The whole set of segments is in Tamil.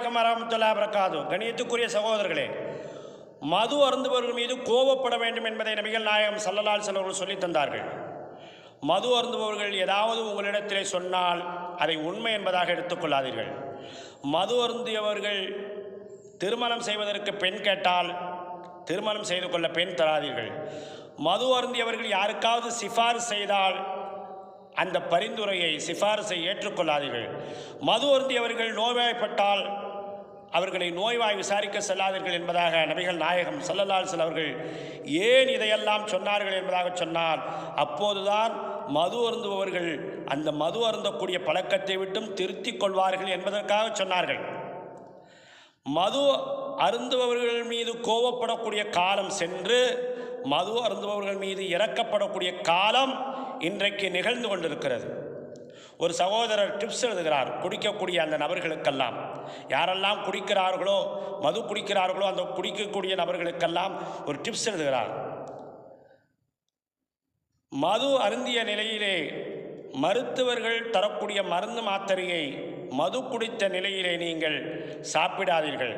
வரமத்துல்லா வரகாது கணியத்துக்குரிய சகோதரர்களே மது அருந்துபவர்கள் மீது கோபப்பட வேண்டும் என்பதை நபிகள் நாயகம் சல்லலால் செல்வர்கள் சொல்லித் தந்தார்கள். மது அருந்துபவர்கள் ஏதாவது உங்களிடத்திலே சொன்னால் அதை உண்மை என்பதாக எடுத்துக்கொள்ளாதீர்கள் மது அருந்தியவர்கள் திருமணம் செய்வதற்கு பெண் கேட்டால் திருமணம் செய்து கொள்ள பெண் தராதீர்கள். மது அருந்தியவர்கள் யாருக்காவது சிஃபார் செய்தால் அந்த பரிந்துரையை சிபாரிசை ஏற்றுக்கொள்ளாதீர்கள் மது அருந்தியவர்கள் நோய்வாய்ப்பட்டால் அவர்களை நோய்வாய் விசாரிக்க செல்லாதீர்கள் என்பதாக நபிகள் நாயகம் சல்லல்லால் அவர்கள் ஏன் இதையெல்லாம் சொன்னார்கள் என்பதாக சொன்னால் அப்போதுதான் மது அருந்துபவர்கள் அந்த மது அருந்தக்கூடிய பழக்கத்தை விட்டும் திருத்திக் கொள்வார்கள் என்பதற்காக சொன்னார்கள். மது அருந்துபவர்கள் மீது கோபப்படக்கூடிய காலம் சென்று மது அருந்துபவர்கள் மீது இறக்கப்படக்கூடிய காலம் இன்றைக்கு நிகழ்ந்து கொண்டிருக்கிறது. ஒரு சகோதரர் டிப்ஸ் எழுதுகிறார். குடிக்கக்கூடிய அந்த நபர்களுக்கெல்லாம். யாரெல்லாம் குடிக்கிறார்களோ மது குடிக்கிறார்களோ அந்த குடிக்கக்கூடிய நபர்களுக்கெல்லாம் ஒரு டிப்ஸ் எழுதுகிறார். மது அருந்திய நிலையிலே மருத்துவர்கள் தரக்கூடிய மருந்து மாத்திரையை மது குடித்த நிலையிலே நீங்கள் சாப்பிடாதீர்கள்.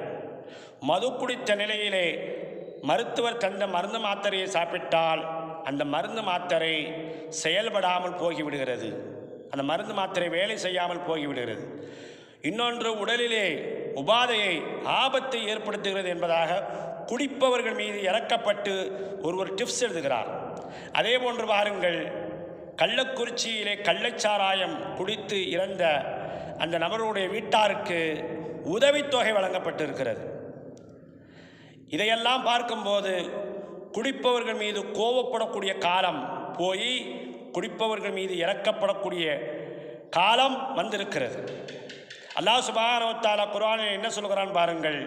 மது குடித்த நிலையிலே மருத்துவர் தந்த மருந்து மாத்திரையை சாப்பிட்டால் அந்த மருந்து மாத்திரை செயல்படாமல் போகிவிடுகிறது. அந்த மருந்து மாத்திரை வேலை செய்யாமல் போய்விடுகிறது. இன்னொன்று உடலிலே உபாதையை ஆபத்தை ஏற்படுத்துகிறது என்பதாக குடிப்பவர்கள் மீது இறக்கப்பட்டு ஒருவர் டிப்ஸ் எழுதுகிறார். அதே போன்று பாருங்கள் கள்ளக்குறிச்சியிலே கள்ளச்சாராயம் குடித்து இறந்த அந்த நபருடைய வீட்டாருக்கு உதவித்தொகை வழங்கப்பட்டிருக்கிறது. இதையெல்லாம் பார்க்கும்போது குடிப்பவர்கள் மீது கோபப்படக்கூடிய காலம் போய் குடிப்பவர்கள் மீது இறக்கப்படக்கூடிய காலம் வந்திருக்கிறது. அல்லாஹ் சுபானவத்தாலா குர்ஆனில் என்ன சொல்கிறான் பாருங்கள்.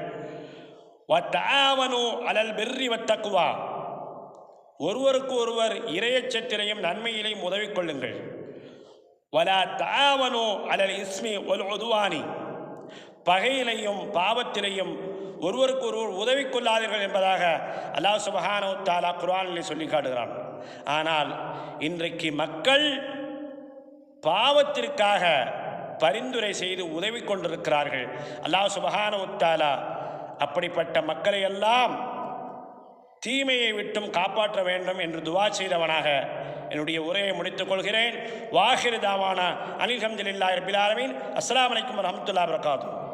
வத்தாவனு அலல் பெர்ரி வத்தக்குவா ஒருவருக்கு ஒருவர் இரையச்சத்திலையும் நன்மையிலையும் உதவி கொள்ளுங்கள் வலா தாவனோ அலல் இஸ்மி ஒல் ஒதுவானி பகையிலையும் பாவத்திலையும் ஒருவருக்கு ஒருவர் உதவி கொள்ளாதீர்கள் என்பதாக அல்லாஹ் சுபஹானோ தாலா குர்ஆனிலே சொல்லி காட்டுகிறான். ஆனால் இன்றைக்கு மக்கள் பாவத்திற்காக பரிந்துரை செய்து உதவி கொண்டிருக்கிறார்கள் அல்லாஹ் சுபஹானோ தாலா அப்படிப்பட்ட மக்களை எல்லாம் தீமையை விட்டும் காப்பாற்ற வேண்டும் என்று துவா செய்தவனாக என்னுடைய உரையை முடித்துக் கொள்கிறேன். வாஹிர் தாவானா. அனில் ஹம்துலில்லாஹி ரபில் ஆலமீன். அஸ்ஸலாமு அலைக்கும் வரஹ்மத்துல்லாஹி